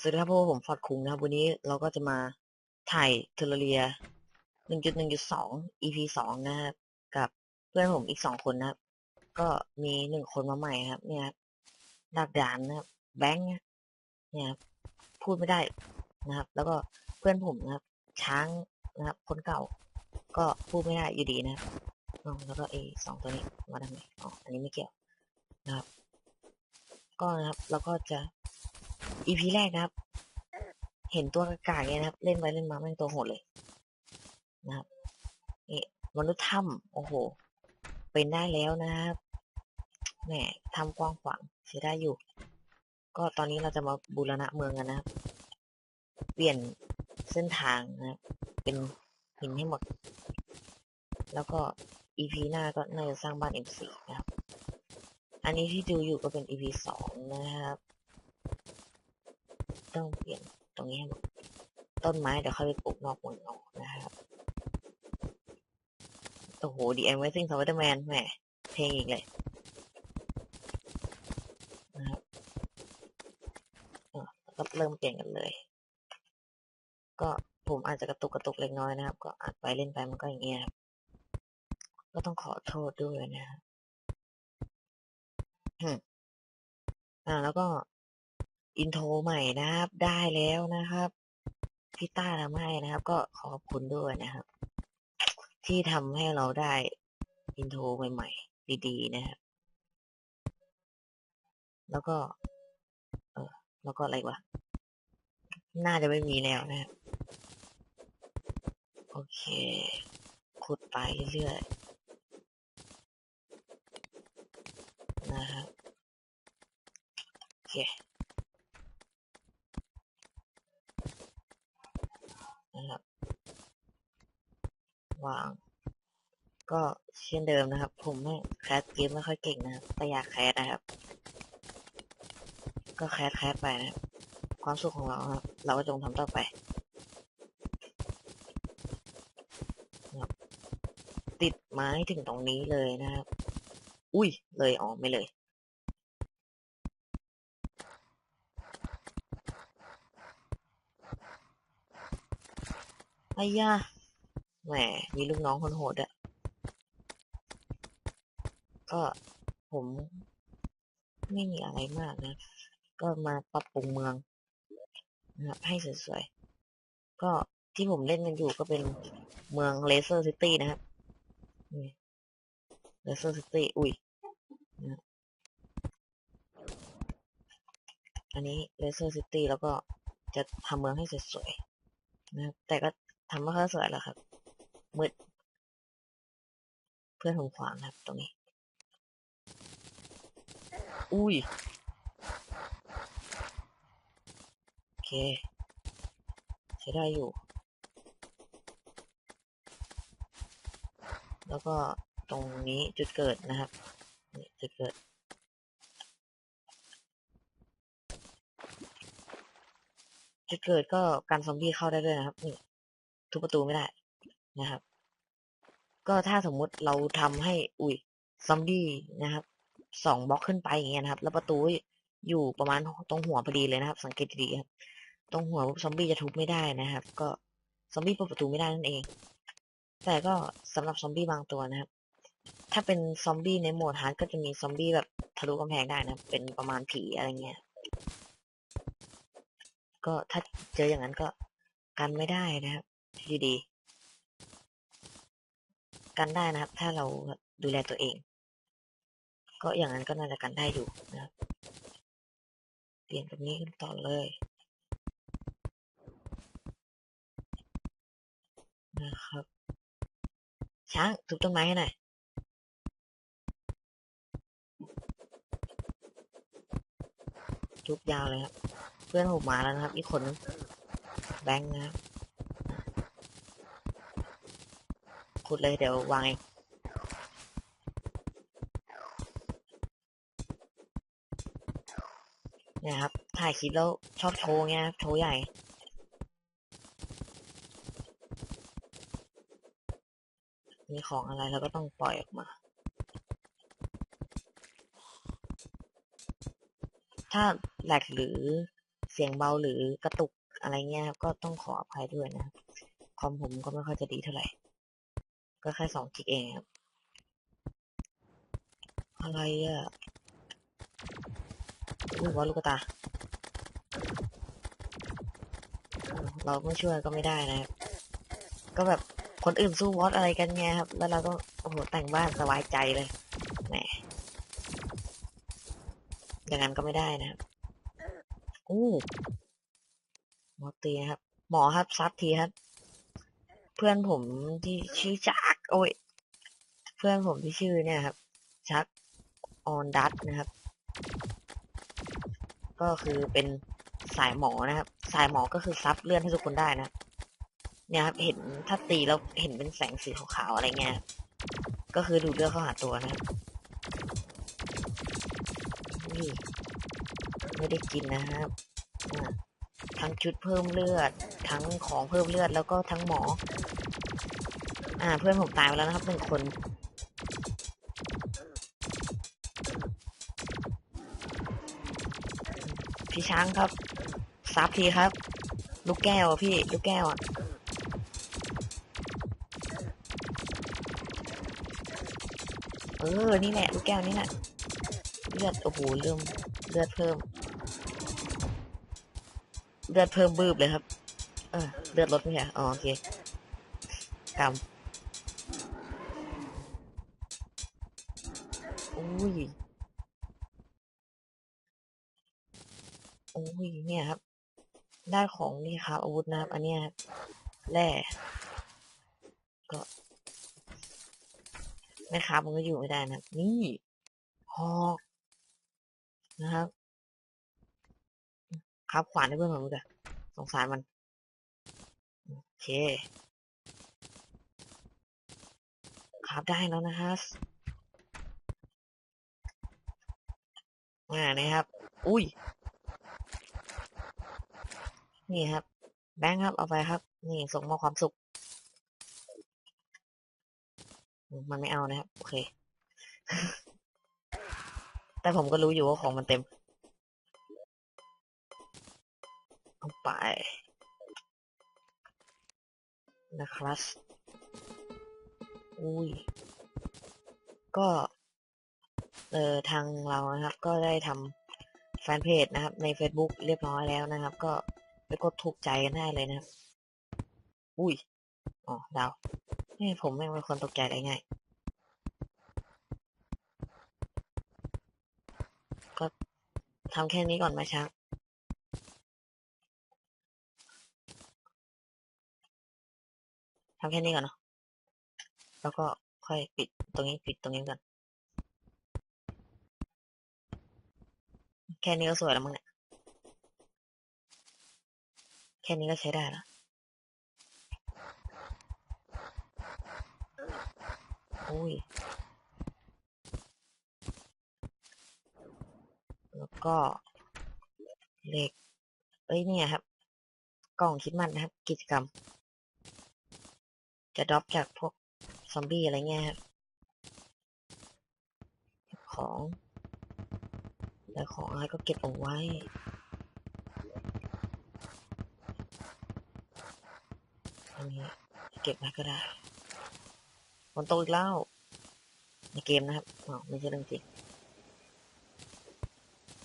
สวัสดีครับพวกผมฟอดคุงนะครับ วันนี้เราก็จะมาถ่ายเทเลเรีย 1.1.2 EP 2 นะครับ กับเพื่อนผมอีกสองคนนะครับ ก็มีหนึ่งคนมาใหม่ครับ เนี่ยดักดานนะครับ แบงค์เนี่ยพูดไม่ได้นะครับ แล้วก็เพื่อนผมนะครับ ช้างนะครับ คนเก่า ก็พูดไม่ได้อยู่ดีนะครับแล้วก็ไอ้สองตัวนี้มาทำไมอ๋ออันนี้ไม่เกี่ยวนะครับ ก็นะครับเราก็จะ EP แรกนะครับ เห็นตัวกากาเงี้ยนะครับ เล่นไปเล่นมาแม่งตัวโหดเลยนะครับนี่มนุษย์ถ้ำโอ้โห เป็นได้แล้วนะครับแหมทำกว้างขวางใช้ได้อยู่ ก็ตอนนี้เราจะมาบูรณะเมืองกันนะครับ เปลี่ยนเส้นทางนะครับ เป็นหินให้หมด แล้วก็ EP หน้าก็น่าจะสร้างบ้าน M4 นะครับ อันนี้ที่ดูอยู่ก็เป็น EP สองนะครับ ต้องเปลี่ยนตรงนี้ให้หมดต้นไม้เดี๋ยวค่อยไปปลูกนอกเมืองเอานะครับ โอ้โห The Amazing Spider-Man แหมเพลงอีกเลยนะครับแล้วก็เริ่มเปลี่ยนกันเลย ก็ผมอาจจะกระตุกกระตุกเล็กน้อยนะครับ ก็อัดไปเล่นไปมันก็อย่างเงี้ยครับ ก็ต้องขอโทษด้วยนะครับอืมอ่าแล้วก็ อินโทรใหม่นะครับ ได้แล้วนะครับพี่ต้าทำให้นะครับ ก็ขอขอบคุณด้วยนะครับ ที่ทำให้เราได้อินโทรใหม่ๆดีๆนะครับแล้วก็ เออแล้วก็อะไรวะน่าจะไม่มีแล้วนะครับโอเค ขุดไปเรื่อยๆนะครับโอเค นะครับ วาง ก็เช่นเดิมนะครับ ผมไม่แคสเกมไม่ค่อยเก่งนะครับแต่อยากแคสนะครับ ก็แคสแคสไปนะครับความสุขของเราครับ เราก็จงทำต่อไปนะครับติดไม้ถึงตรงนี้เลยนะครับ อุ้ย เลยอ๋อไม่เลยไอ้ย่า แหม มีลูกน้องคนโหดอะก็ผมไม่มีอะไรมากนะ ก็มาปรับปรุงเมืองนะครับให้สวยๆ ก็ที่ผมเล่นกันอยู่ก็เป็นเมืองเลเซอร์ซิตี้นะครับเลเซอร์ซิตี้ อุ้ยนะอันนี้เลเซอร์ซิตี้แล้วก็จะทำเมืองให้สวยๆนะครับแต่ก็ทำไม่ค่อยสวยหรอกครับ มืด เพื่อนผมขวางครับ ตรงนี้ อุ้ย โอเค ใช้ได้อยู่ แล้วก็ตรงนี้จุดเกิดนะครับ นี่จุดเกิดจุดเกิดก็การซอมบี้เข้าได้ด้วยนะครับนี่ทุบประตูไม่ได้ นะครับ ก็ถ้าสมมุติเราทำให้อุ้ยซอมบี้นะครับสองบล็อกขึ้นไปอย่างเงี้ยนะครับ แล้วประตูอยู่ประมาณตรงหัวพอดีเลยนะครับ สังเกตดีๆครับ ตรงหัวซอมบี้จะทุบไม่ได้นะครับ ก็ซอมบี้เปิดประตูไม่ได้นั่นเอง แต่ก็สำหรับซอมบี้บางตัวนะครับ ถ้าเป็นซอมบี้ในโหมดฮาร์ดก็จะมีซอมบี้แบบทะลุกำแพงได้นะครับ เป็นประมาณผีอะไรเงี้ย ก็ถ้าเจออย่างนั้นก็กันไม่ได้นะครับดีๆ กันได้นะครับ ถ้าเราดูแลตัวเอง ก็อย่างนั้นก็น่าจะกันได้อยู่นะครับเปลี่ยนแบบนี้กันต่อเลยนะครับ ช้างทุบต้นไม้ให้หน่อยทุบยาวเลยครับ เพื่อนผมมาแล้วนะครับ อีกคนนึงแบงค์นะครับ ขุดเลยเดี๋ยววางเองนี่ยครับถ่ายคลิปแล้วชอบโชว์เงี้ยโชว์ใหญ่มีของอะไรเราก็ต้องปล่อยออกมา ถ้าแหลกหรือเสียงเบาหรือกระตุกอะไรเงี้ยก็ต้องขออภัยด้วยนะคอมผมก็ไม่ค่อยจะดีเท่าไหร่ ก็แค่สองกิกเองครับ อะไรอะอุ้วอลลูกตา เราไม่ช่วยก็ไม่ได้นะครับ ก็แบบคนอื่นสู้วอตอะไรกันไงครับ แล้วเราก็โอ้โหแต่งบ้านสบายใจเลย แหม อย่างนั้นก็ไม่ได้นะครับอู้หมอตีนะครับ หมอครับซัดทีครับ เพื่อนผมที่ชื่อจัก โอ้ย เพื่อนผมที่ชื่อเนี่ยครับ ชักออนดัตนะครับ ก็คือเป็นสายหมอนะครับ สายหมอก็คือซับเลื่อนให้ทุกคนได้นะ เนี่ยครับ เห็นถ้าตีแล้วเห็นเป็นแสงสีขาวๆอะไรเงี้ย ก็คือดูดเลือดเข้าหาตัวนะนี่ไม่ได้กินนะครับทั้งชุดเพิ่มเลือด ทั้งของเพิ่มเลือดแล้วก็ทั้งหมอ อ่า เพื่อนผมตายไปแล้วนะครับหนึ่งคน พี่ช้างครับซับทีครับ ลูกแก้วพี่ ลูกแก้วอะเออ นี่แหละ ลูกแก้วนี่แหละ เลือด โอ้โห เริ่ม เลือดเพิ่ม เลือดเพิ่มบืบเลยครับ เออ เลือดลดไหมคะอ๋อ โอเคกำ อ้ย โอ้ย เนี่ยครับ ได้ของนี่ครับอาวุธนะครับ อันเนี้ยครับแร่ก็ไม่ครับมันก็อยู่ไม่ได้นะ นี่หอกนะครับ ครับขวานให้เพื่อนผมด้วยสงสารมัน โอเค ครับได้แล้วนะครั บอ่านะครับ อุ้ย นี่ครับ แบงค์ครับเอาไปครับ นี่ส่งมอบความสุข มันไม่เอานะครับ โอเค แต่ผมก็รู้อยู่ว่าของมันเต็ม เอาไป นะครับ อุ้ย ก็ เอ่อทางเรานะครับ ก็ได้ทำแฟนเพจนะครับ ใน Facebook เรียบร้อยแล้วนะครับ ก็ไปกดถูกใจกันได้เลยนะครับ อุ้ยอ๋อดาวนี่ผมแม่งเป็นคนตกใจได้ง่ายก็ทำแค่นี้ก่อนไหมช้าทำแค่นี้ก่อนเนาะแล้วก็ค่อยปิดตรงนี้ปิดตรงนี้ก่อน แค่นี้ก็สวยแล้วมั้งเนี่ย แค่นี้ก็ใช้ได้แล้วอุ้ย แล้วก็เหลขเอ้ยเนี่ยครับ กล่องคิดมันนะครับ กิจกรรม จะดรอปจากพวกซอมบี้อะไรเงี้ยครับ ของ แล้วของอะไรก็เก็บเอาไว้อันนี้เก็บไว้ก็ได้ฝนตกอีกแล้ว ในเกมนะครับอ๋อไม่ใช่เรื่องจริง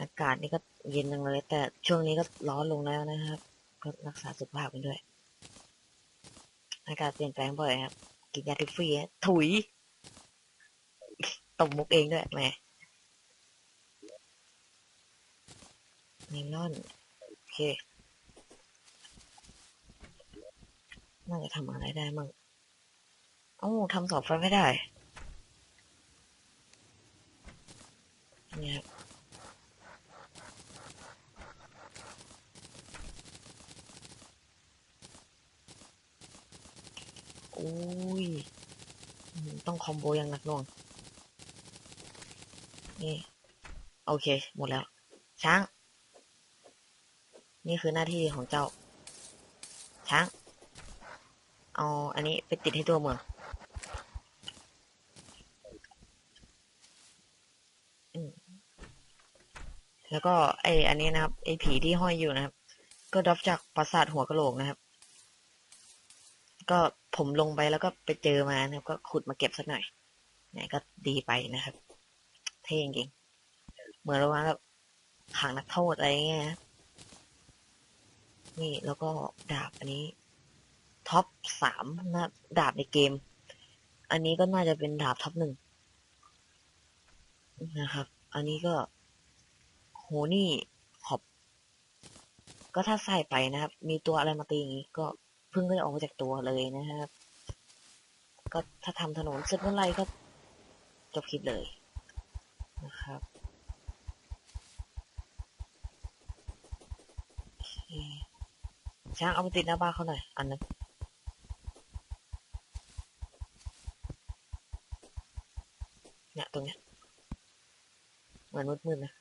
อากาศนี่ก็เย็นจังเลย แต่ช่วงนี้ก็ร้อนลงแล้วนะครับ ก็รักษาสุขภาพกันด้วย อากาศเปลี่ยนแปลงบ่อยครับ กินยาทิฟฟี่ถุยตบมุกเองด้วยแหม ไนลอนโอเค น่าจะทำอะไรได้มั่งเอ้าทำเสาไฟไม่ได้เนี่ยครับอุ้ย ต้องคอมโบอย่างหนักหน่วง นี่ โอเค หมดแล้ว ช้าง นี่คือหน้าที่ของเจ้า ช้าง เอาอันนี้ไปติดให้ตัวเมืองอืมโอเคแล้วก็ไออันนี้นะครับ ไอผีที่ห้อยอยู่นะครับ ก็ดรอปจากปราสาทหัวกะโหลกนะครับ ก็ผมลงไปแล้วก็ไปเจอมานะครับ ก็ขุดมาเก็บสักหน่อยเนี่ยก็ดีไปนะครับเท่จริงๆเหมือนว่าแบบขังนักโทษอะไรเงี้ยนะ นี่ แล้วก็ดาบอันนี้ท็อปสามนะดาบในเกม อันนี้ก็น่าจะเป็นดาบท็อปหนึ่งนะครับ อันนี้ก็โหนี่ขอบ ก็ถ้าใส่ไปนะครับ มีตัวอะไรมาตีอย่างนี้ก็เพิ่งก็จะออกมาจากตัวเลยนะครับ ก็ถ้าทำถนนเสร็จเมื่อไรก็จบคลิปเลยนะครับโอเค ช้างเอาไปติดหน้าบ้านเขาหน่อย อันนึงเนี่ยตรงเนี้ยเหมือนมืดๆนะ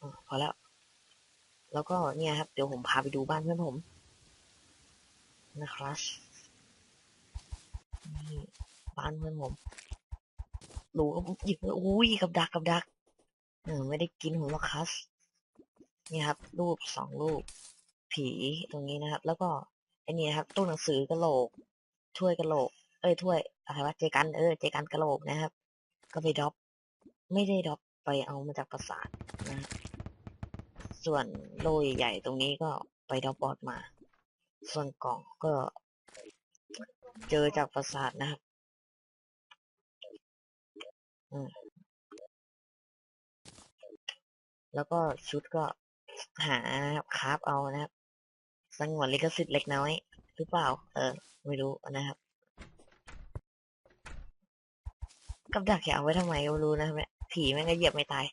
อพอแล้ว แล้วก็เนี่ยครับ เดี๋ยวผมพาไปดูบ้านเพื่อนผม นะครับนี่บ้านเพื่อนผมหรูก็หยิบเลยอุ้ยกับดักกับดักเออไม่ได้กินผมหรอกครับ นี่ครับ รูปสองรูป ผีตรงนี้นะครับ แล้วก็ไอ้นี่ครับตู้หนังสือกระโหลกถ้วยกระโหลก เอ้ยถ้วยอะไรวะเจกันเออเจกันกระโหลกนะครับ ก็ไปดรอปไม่ได้ดรอปไปเอามาจากปราสาทนะส่วนโลใหญ่ๆตรงนี้ก็ไปดรอปบอดมา ส่วนกล่องก็ เจอจากปราสาทนะครับแล้วก็ชุดก็ หาคราฟเอานะครับสงวนลิขสิทธิ์เล็กน้อยหรือเปล่า เออ ไม่รู้นะครับกับดักอย่าเอาไว้ทำไมก็ไม่รู้นะครับผีแม่งก็เหยียบไม่ตาย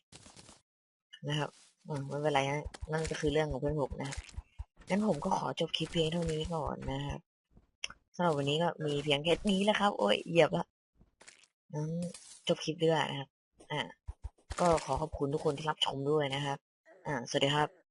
นะครับไม่เป็นไรนะนั่นก็คือเรื่องของเพื่อนผมนะครับงั้นผมก็ขอจบคลิปเพียงเท่านี้ก่อนนะครับสำหรับวันนี้ก็มีเพียงแค่นี้แล้วครับ โอ้ยเหยียบละจบคลิปด้วยนะครับ อ่า ก็ขอขอบคุณทุกคนที่รับชมด้วยนะครับ อ่าสวัสดีครับ